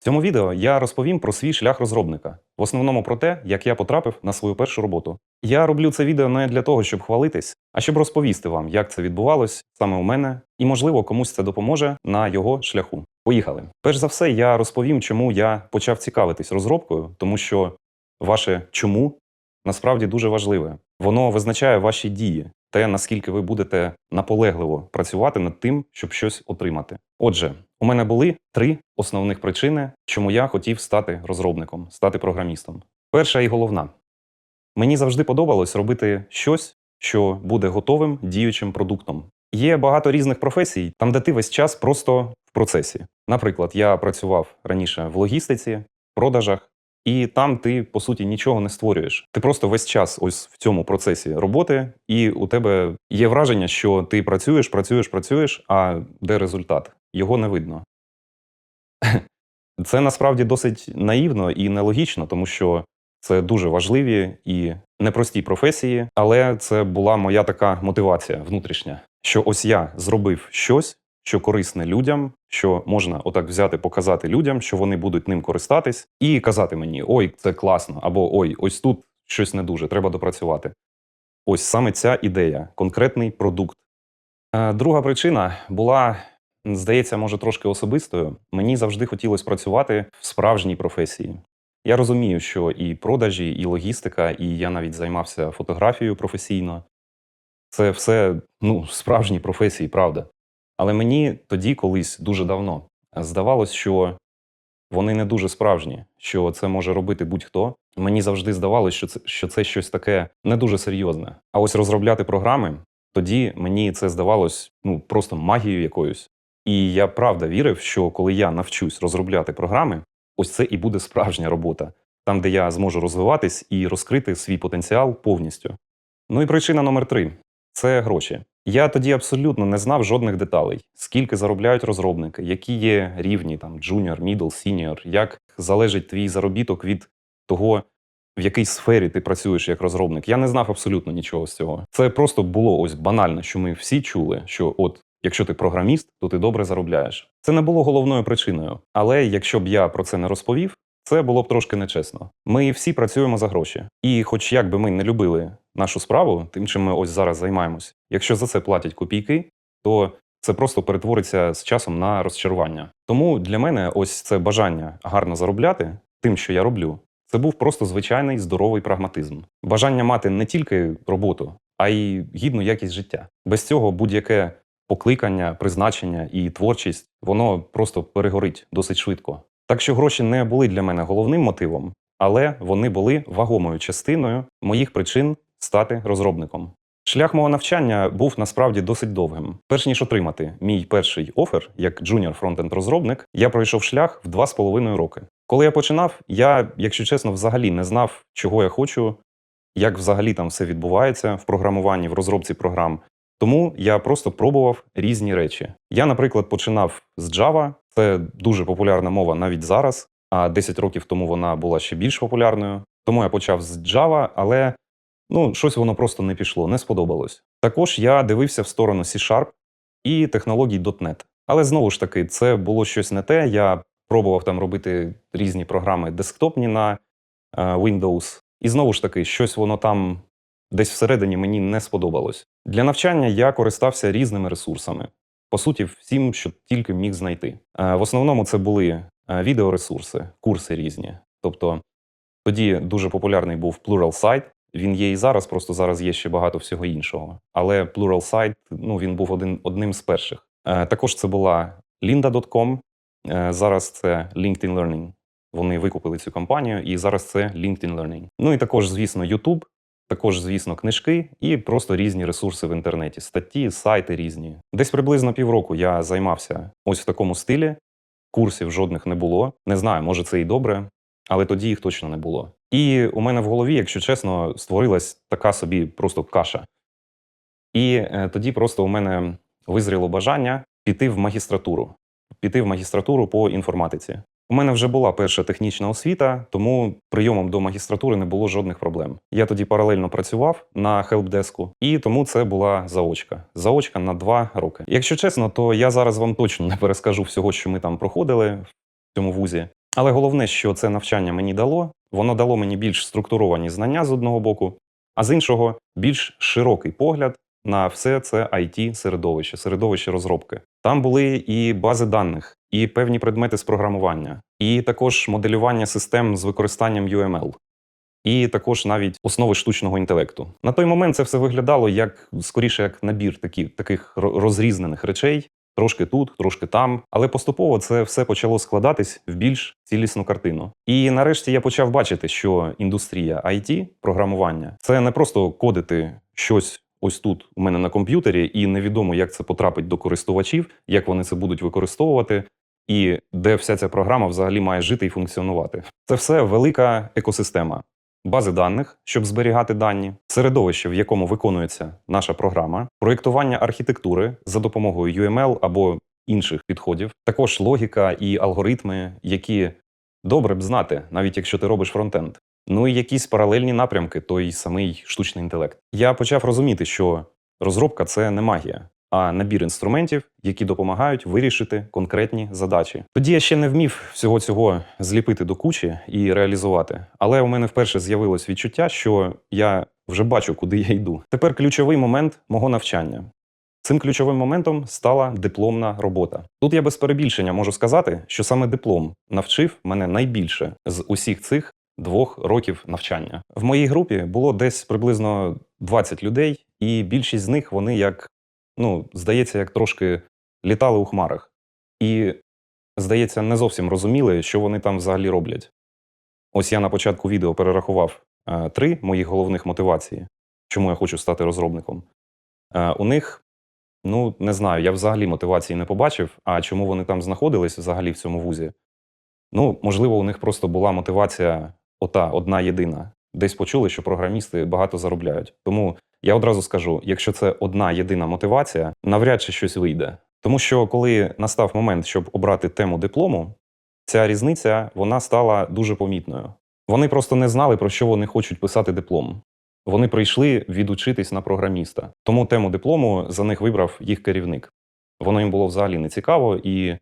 В цьому відео я розповім про свій шлях розробника, в основному про те, як я потрапив на свою першу роботу. Я роблю це відео не для того, щоб хвалитись, а щоб розповісти вам, як це відбувалось саме у мене, і, можливо, комусь це допоможе на його шляху. Поїхали. Перш за все, я розповім, чому я почав цікавитись розробкою, тому що ваше чому насправді дуже важливе. Воно визначає ваші дії, те, наскільки ви будете наполегливо працювати над тим, щоб щось отримати. Отже, у мене були три основних причини, чому я хотів стати розробником, стати програмістом. Перша і головна. Мені завжди подобалось робити щось, що буде готовим діючим продуктом. Є багато різних професій, там, де ти весь час просто в процесі. Наприклад, я працював раніше в логістиці, продажах, і там ти, по суті, нічого не створюєш. Ти просто весь час ось в цьому процесі роботи, і у тебе є враження, що ти працюєш, працюєш, працюєш, а де результат? Його не видно. Це насправді досить наївно і нелогічно, тому що це дуже важливі і непрості професії, але це була моя така мотивація внутрішня, що ось я зробив щось, що корисне людям, що можна отак взяти, показати людям, що вони будуть ним користатись, і казати мені: ой, це класно, або ой, ось тут щось не дуже, треба допрацювати. Ось саме ця ідея, конкретний продукт. Е, Друга причина була, здається, може трошки особистою. Мені завжди хотілося працювати в справжній професії. Я розумію, що і продажі, і логістика, і я навіть займався фотографією професійно. Це все ну, справжні професії, правда. Але мені тоді, колись дуже давно, здавалось, що вони не дуже справжні, що це може робити будь-хто. Мені завжди здавалось, що це, що це щось таке не дуже серйозне. А ось розробляти програми, тоді мені це здавалось ну, просто магією якоюсь. І я правда вірив, що коли я навчусь розробляти програми, ось це і буде справжня робота, там, де я зможу розвиватись і розкрити свій потенціал повністю. Ну і причина номер три це гроші. Я тоді абсолютно не знав жодних деталей, скільки заробляють розробники, які є рівні там junior, middle, senior, як залежить твій заробіток від того, в якій сфері ти працюєш як розробник. Я не знав абсолютно нічого з цього. Це просто було ось банально, що ми всі чули, що от якщо ти програміст, то ти добре заробляєш. Це не було головною причиною. Але якщо б я про це не розповів, це було б трошки нечесно. Ми всі працюємо за гроші. І, хоч як би ми не любили нашу справу, тим, чим ми ось зараз займаємось, якщо за це платять копійки, то це просто перетвориться з часом на розчарування. Тому для мене ось це бажання гарно заробляти тим, що я роблю. Це був просто звичайний здоровий прагматизм. Бажання мати не тільки роботу, а й гідну якість життя. Без цього будь-яке покликання, призначення і творчість воно просто перегорить досить швидко. Так що гроші не були для мене головним мотивом, але вони були вагомою частиною моїх причин стати розробником. Шлях мого навчання був насправді досить довгим. Перш ніж отримати мій перший офер як джуніор фронтенд розробник, я пройшов шлях в два з половиною роки. Коли я починав, я, якщо чесно, взагалі не знав, чого я хочу, як взагалі там все відбувається в програмуванні, в розробці програм. Тому я просто пробував різні речі. Я, наприклад, починав з Java, це дуже популярна мова навіть зараз, а 10 років тому вона була ще більш популярною. Тому я почав з Java, але ну, щось воно просто не пішло, не сподобалось. Також я дивився в сторону C-Sharp і технологій .NET. Але знову ж таки, це було щось не те. Я пробував там робити різні програми десктопні на е, Windows. І знову ж таки, щось воно там десь всередині мені не сподобалось. Для навчання я користався різними ресурсами. По суті, всім, що тільки міг знайти. Е, В основному це були е, відеоресурси, курси різні. Тобто тоді дуже популярний був Pluralsight. Він є і зараз, просто зараз є ще багато всього іншого. Але Pluralsight, ну він був один, одним з перших. Е, Також це була Lynda.com, е, зараз це LinkedIn Learning. Вони викупили цю компанію, і зараз це LinkedIn Learning. Ну і також, звісно, YouTube, також, звісно, книжки і просто різні ресурси в інтернеті, статті, сайти різні. Десь приблизно півроку я займався ось в такому стилі. Курсів жодних не було. Не знаю, може це і добре, але тоді їх точно не було. І у мене в голові, якщо чесно, створилась така собі просто каша. І е, тоді просто у мене визріло бажання піти в магістратуру, піти в магістратуру по інформатиці. У мене вже була перша технічна освіта, тому прийомом до магістратури не було жодних проблем. Я тоді паралельно працював на хелпдеску, і тому це була заочка. Заочка на два роки. Якщо чесно, то я зараз вам точно не перескажу всього, що ми там проходили в цьому вузі. Але головне, що це навчання мені дало, воно дало мені більш структуровані знання з одного боку, а з іншого більш широкий погляд на все це it середовище, середовище розробки. Там були і бази даних, і певні предмети з програмування, і також моделювання систем з використанням UML. І також навіть основи штучного інтелекту. На той момент це все виглядало як скоріше як набір такі, таких розрізнених речей, трошки тут, трошки там. Але поступово це все почало складатись в більш цілісну картину. І нарешті я почав бачити, що індустрія IT, програмування, це не просто кодити щось ось тут у мене на комп'ютері, і невідомо, як це потрапить до користувачів, як вони це будуть використовувати. І де вся ця програма взагалі має жити і функціонувати. Це все велика екосистема бази даних, щоб зберігати дані, середовище, в якому виконується наша програма, проєктування архітектури за допомогою UML або інших підходів, також логіка і алгоритми, які добре б знати, навіть якщо ти робиш фронтенд. Ну і якісь паралельні напрямки, той самий штучний інтелект. Я почав розуміти, що розробка це не магія, а набір інструментів, які допомагають вирішити конкретні задачі. Тоді я ще не вмів всього цього зліпити до кучі і реалізувати. Але у мене вперше з'явилось відчуття, що я вже бачу, куди я йду. Тепер ключовий момент мого навчання. Цим ключовим моментом стала дипломна робота. Тут я без перебільшення можу сказати, що саме диплом навчив мене найбільше з усіх цих двох років навчання. В моїй групі було десь приблизно 20 людей, і більшість з них вони як ну, здається, як трошки літали у хмарах. І, здається, не зовсім розуміли, що вони там взагалі роблять. Ось я на початку відео перерахував е, три моїх головних мотивації, чому я хочу стати розробником. Е, у них, ну, не знаю, я взагалі мотивації не побачив, а чому вони там знаходились взагалі в цьому вузі. Ну, можливо, у них просто була мотивація ота одна єдина. Десь почули, що програмісти багато заробляють. Тому я одразу скажу: якщо це одна єдина мотивація, навряд чи щось вийде. Тому що коли настав момент, щоб обрати тему диплому, ця різниця вона стала дуже помітною. Вони просто не знали, про що вони хочуть писати диплом. Вони прийшли відучитись на програміста. Тому тему диплому за них вибрав їх керівник. Воно їм було взагалі не цікаво, і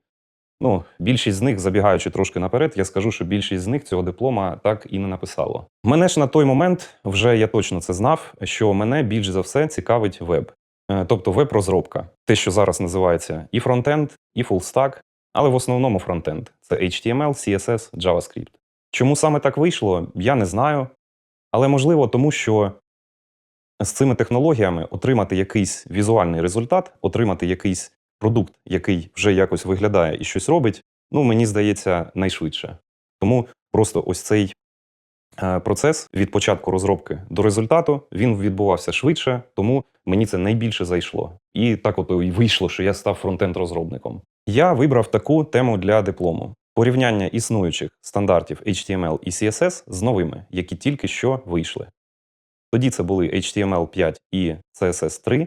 ну, більшість з них, забігаючи трошки наперед, я скажу, що більшість з них цього диплома так і не написало. Мене ж на той момент вже я точно це знав, що мене більш за все цікавить веб, Е, тобто веб-розробка, те, що зараз називається і фронтенд, і фулстак, але в основному фронтенд це HTML, CSS, JavaScript. Чому саме так вийшло, я не знаю. Але можливо, тому що з цими технологіями отримати якийсь візуальний результат, отримати якийсь продукт, який вже якось виглядає і щось робить, ну мені здається, найшвидше. Тому просто ось цей е, процес від початку розробки до результату він відбувався швидше, тому мені це найбільше зайшло. І так от і вийшло, що я став фронтенд-розробником. Я вибрав таку тему для диплому: порівняння існуючих стандартів HTML і CSS з новими, які тільки що вийшли. Тоді це були HTML 5 і CSS 3,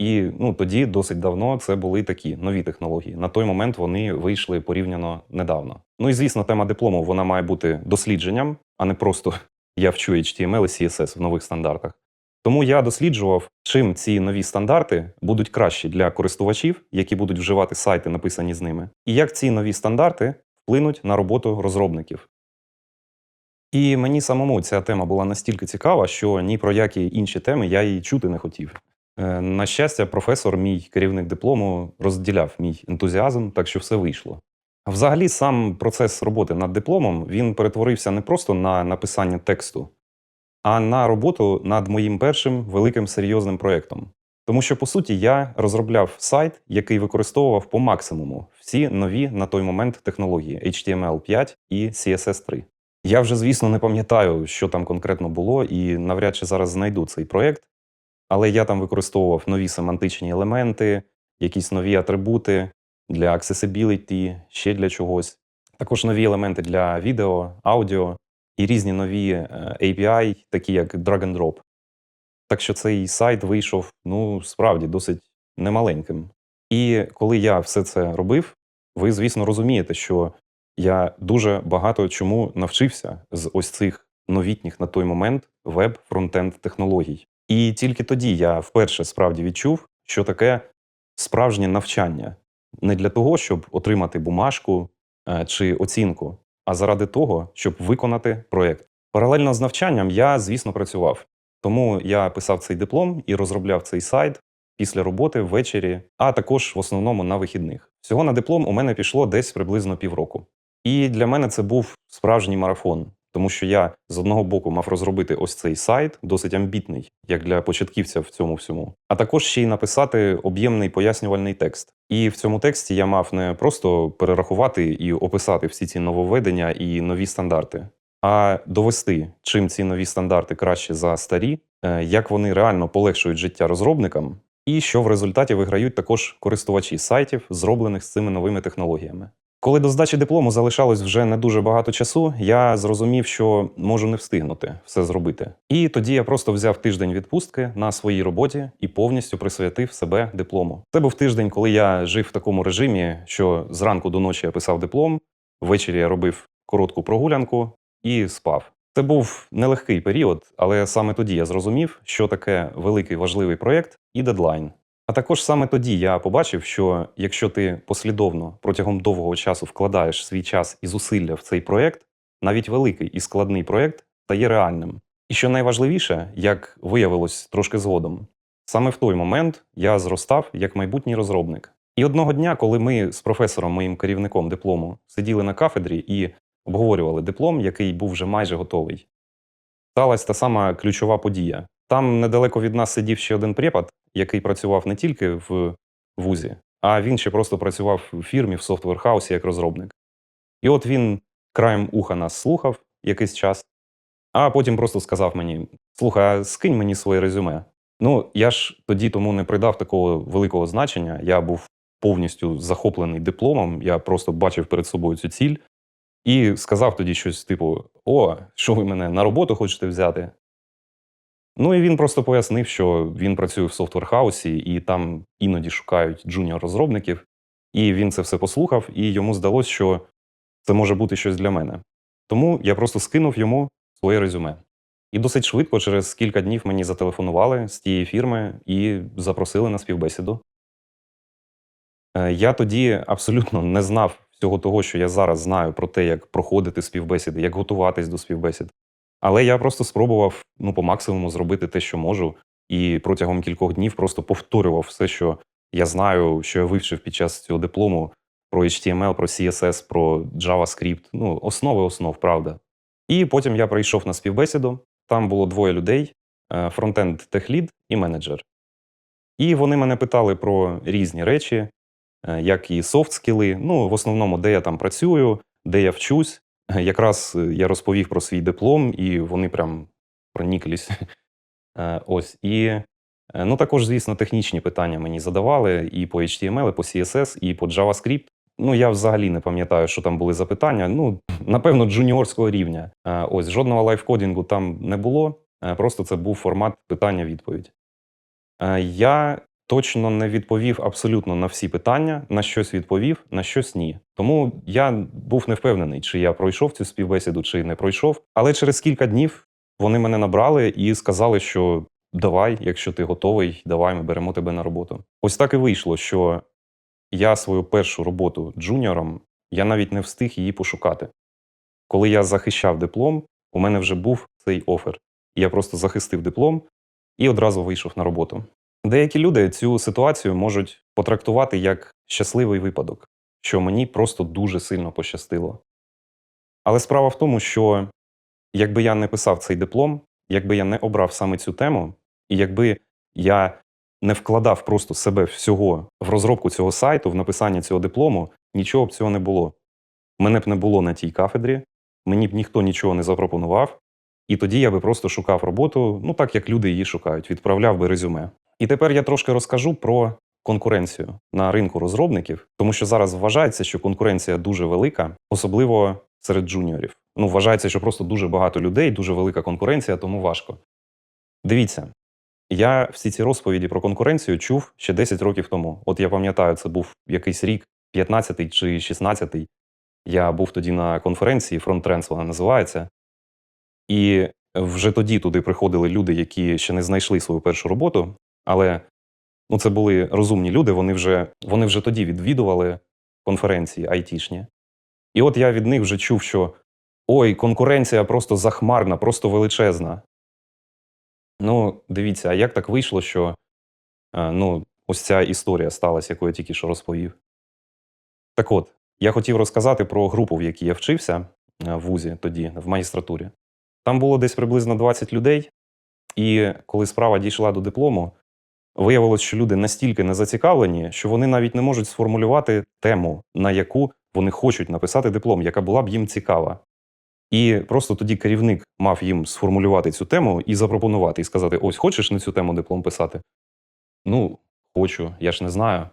і ну, тоді досить давно це були такі нові технології. На той момент вони вийшли порівняно недавно. Ну і звісно, тема диплому вона має бути дослідженням, а не просто я вчу HTML і CSS в нових стандартах. Тому я досліджував, чим ці нові стандарти будуть кращі для користувачів, які будуть вживати сайти, написані з ними, і як ці нові стандарти вплинуть на роботу розробників. І мені самому ця тема була настільки цікава, що ні про які інші теми я її чути не хотів. Е, На щастя, професор, мій керівник диплому, розділяв мій ентузіазм, так що все вийшло. Взагалі, сам процес роботи над дипломом він перетворився не просто на написання тексту, а на роботу над моїм першим великим серйозним проєктом. Тому що, по суті, я розробляв сайт, який використовував по максимуму всі нові на той момент технології HTML 5 і CSS 3. Я вже, звісно, не пам'ятаю, що там конкретно було, і навряд чи зараз знайду цей проєкт, але я там використовував нові семантичні елементи, якісь нові атрибути для accessibility, ще для чогось. Також нові елементи для відео, аудіо і різні нові е, API, такі як drag and drop. Так що цей сайт вийшов ну справді досить немаленьким. І коли я все це робив, ви, звісно, розумієте, що я дуже багато чому навчився з ось цих новітніх на той момент веб-фронтенд технологій. І тільки тоді я вперше справді відчув, що таке справжнє навчання не для того, щоб отримати бумажку е, чи оцінку, а заради того, щоб виконати проєкт. Паралельно з навчанням я, звісно, працював. Тому я писав цей диплом і розробляв цей сайт після роботи ввечері, а також в основному на вихідних. Всього на диплом у мене пішло десь приблизно півроку. І для мене це був справжній марафон, тому що я з одного боку мав розробити ось цей сайт, досить амбітний, як для початківця в цьому всьому, а також ще й написати об'ємний пояснювальний текст. І в цьому тексті я мав не просто перерахувати і описати всі ці нововведення і нові стандарти, а довести, чим ці нові стандарти краще за старі, е, як вони реально полегшують життя розробникам, і що в результаті виграють також користувачі сайтів, зроблених з цими новими технологіями. Коли до здачі диплому залишалось вже не дуже багато часу, я зрозумів, що можу не встигнути все зробити. І тоді я просто взяв тиждень відпустки на своїй роботі і повністю присвятив себе диплому. Це був тиждень, коли я жив в такому режимі, що зранку до ночі я писав диплом, ввечері я робив коротку прогулянку і спав. Це був нелегкий період, але саме тоді я зрозумів, що таке великий важливий проєкт і дедлайн. А також саме тоді я побачив, що якщо ти послідовно протягом довгого часу вкладаєш свій час і зусилля в цей проєкт, навіть великий і складний проєкт стає реальним. І що найважливіше, як виявилось трошки згодом, саме в той момент я зростав як майбутній розробник. І одного дня, коли ми з професором, моїм керівником диплому, сиділи на кафедрі і обговорювали диплом, який був вже майже готовий, сталася та сама ключова подія. Там недалеко від нас сидів ще один препод, який працював не тільки в вузі, а він ще просто працював в фірмі в софтвер-хаусі як розробник. І от він краєм уха нас слухав якийсь час, а потім просто сказав мені: слухай, а скинь мені своє резюме. Ну, я ж тоді тому не придав такого великого значення. Я був повністю захоплений дипломом, я просто бачив перед собою цю ціль і сказав тоді щось типу: О, що ви мене на роботу хочете взяти? Ну і він просто пояснив, що він працює в софтвер-хаусі, і там іноді шукають джуніор-розробників. І він це все послухав, і йому здалося, що це може бути щось для мене. Тому я просто скинув йому своє резюме. І досить швидко, через кілька днів мені зателефонували з тієї фірми і запросили на співбесіду. Е, Я тоді абсолютно не знав всього того, що я зараз знаю про те, як проходити співбесіди, як готуватись до співбесід. Але я просто спробував ну, по максимуму зробити те, що можу, і протягом кількох днів просто повторював все, що я знаю, що я вивчив під час цього диплому про HTML, про CSS, про JavaScript. Ну, основи основ, правда. І потім я прийшов на співбесіду. Там було двоє людей: е, фронтенд техлід і менеджер. І вони мене питали про різні речі, е, як і софт-скіли. Ну, в основному, де я там працюю, де я вчусь. Якраз е, я розповів про свій диплом, і вони прям проніклись. Е, Ось. І е, ну, також, звісно, технічні питання мені задавали і по HTML, і по CSS, і по JavaScript. Ну, я взагалі не пам'ятаю, що там були запитання. Ну, напевно, джуніорського рівня. Ось жодного лайфкодінгу там не було. Просто це був формат питання-відповідь. Я точно не відповів абсолютно на всі питання, на щось відповів, на щось ні. Тому я був не впевнений, чи я пройшов цю співбесіду, чи не пройшов. Але через кілька днів вони мене набрали і сказали, що давай, якщо ти готовий, давай, ми беремо тебе на роботу. Ось так і вийшло, що я свою першу роботу джуніором, я навіть не встиг її пошукати. Коли я захищав диплом, у мене вже був цей офер. Я просто захистив диплом і одразу вийшов на роботу. Деякі люди цю ситуацію можуть потрактувати як щасливий випадок, що мені просто дуже сильно пощастило. Але справа в тому, що якби я не писав цей диплом, якби я не обрав саме цю тему, і якби я не вкладав просто себе всього в розробку цього сайту, в написання цього диплому, нічого б цього не було. Мене б не було на тій кафедрі, мені б ніхто нічого не запропонував, і тоді я би просто шукав роботу, ну так як люди її шукають, відправляв би резюме. І тепер я трошки розкажу про конкуренцію на ринку розробників, тому що зараз вважається, що конкуренція дуже велика, особливо серед джуніорів. Ну, вважається, що просто дуже багато людей, дуже велика конкуренція, тому важко. Дивіться, я всі ці розповіді про конкуренцію чув ще 10 років тому. От я пам'ятаю, це був якийсь рік, 15-й чи 16-й. Я був тоді на конференції Front Trends вона називається. І вже тоді туди приходили люди, які ще не знайшли свою першу роботу, але ну, це були розумні люди, вони вже, вони вже тоді відвідували конференції айтішні. І от я від них вже чув, що ой, конкуренція просто захмарна, просто величезна. Ну, дивіться, а як так вийшло, що е, ну, ось ця історія сталася, яку я тільки що розповів. Так от, я хотів розказати про групу, в якій я вчився е, в ВУЗі тоді, в магістратурі. Там було десь приблизно 20 людей, і коли справа дійшла до диплому, виявилось, що люди настільки не зацікавлені, що вони навіть не можуть сформулювати тему, на яку вони хочуть написати диплом, яка була б їм цікава. І просто тоді керівник мав їм сформулювати цю тему і запропонувати, і сказати: ось хочеш на цю тему диплом писати? Ну, хочу, я ж не знаю.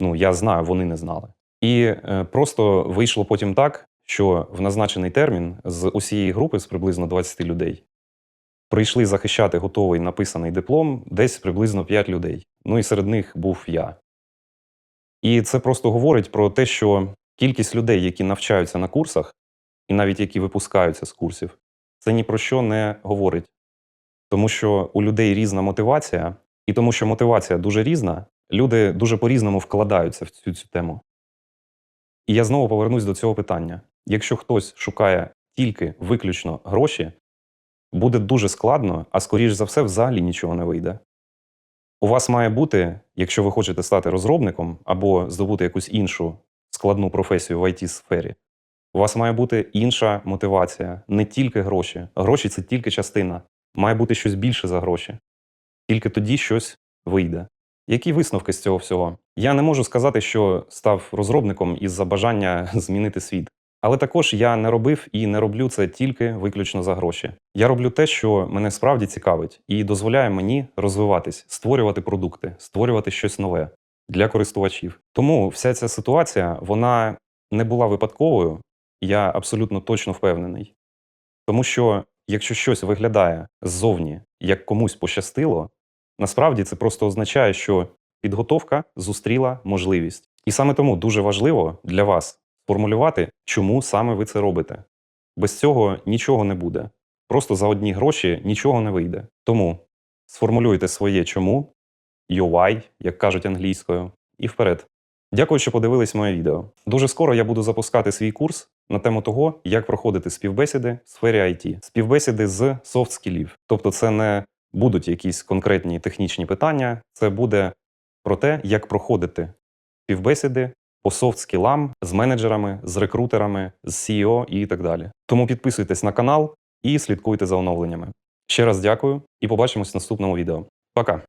Ну, я знаю, вони не знали. І е, просто вийшло потім так, що в назначений термін з усієї групи з приблизно 20 людей прийшли захищати готовий написаний диплом десь приблизно 5 людей. Ну і серед них був я. І це просто говорить про те, що кількість людей, які навчаються на курсах, і навіть які випускаються з курсів, це ні про що не говорить. Тому що у людей різна мотивація, і тому що мотивація дуже різна, люди дуже по-різному вкладаються в цю, цю тему. І я знову повернусь до цього питання. Якщо хтось шукає тільки виключно гроші, буде дуже складно, а скоріш за все, взагалі нічого не вийде. У вас має бути, якщо ви хочете стати розробником або здобути якусь іншу складну професію в it сфері у вас має бути інша мотивація, не тільки гроші. Гроші це тільки частина. Має бути щось більше за гроші. Тільки тоді щось вийде. Які висновки з цього всього? Я не можу сказати, що став розробником із-за бажання змінити світ. Але також я не робив і не роблю це тільки виключно за гроші. Я роблю те, що мене справді цікавить, і дозволяє мені розвиватись, створювати продукти, створювати щось нове для користувачів. Тому вся ця ситуація вона не була випадковою, я абсолютно точно впевнений. Тому що якщо щось виглядає ззовні, як комусь пощастило, насправді це просто означає, що підготовка зустріла можливість. І саме тому дуже важливо для вас сформулювати, чому саме ви це робите. Без цього нічого не буде. Просто за одні гроші нічого не вийде. Тому сформулюйте своє чому, your як кажуть англійською, і вперед. Дякую, що подивились моє відео. Дуже скоро я буду запускати свій курс на тему того, як проходити співбесіди в сфері IT. співбесіди з софт скілів. Тобто, це не будуть якісь конкретні технічні питання, це буде про те, як проходити співбесіди по софт скілам з менеджерами, з рекрутерами, з CEO і так далі. Тому підписуйтесь на канал і слідкуйте за оновленнями. Ще раз дякую і побачимось в наступному відео. Пока!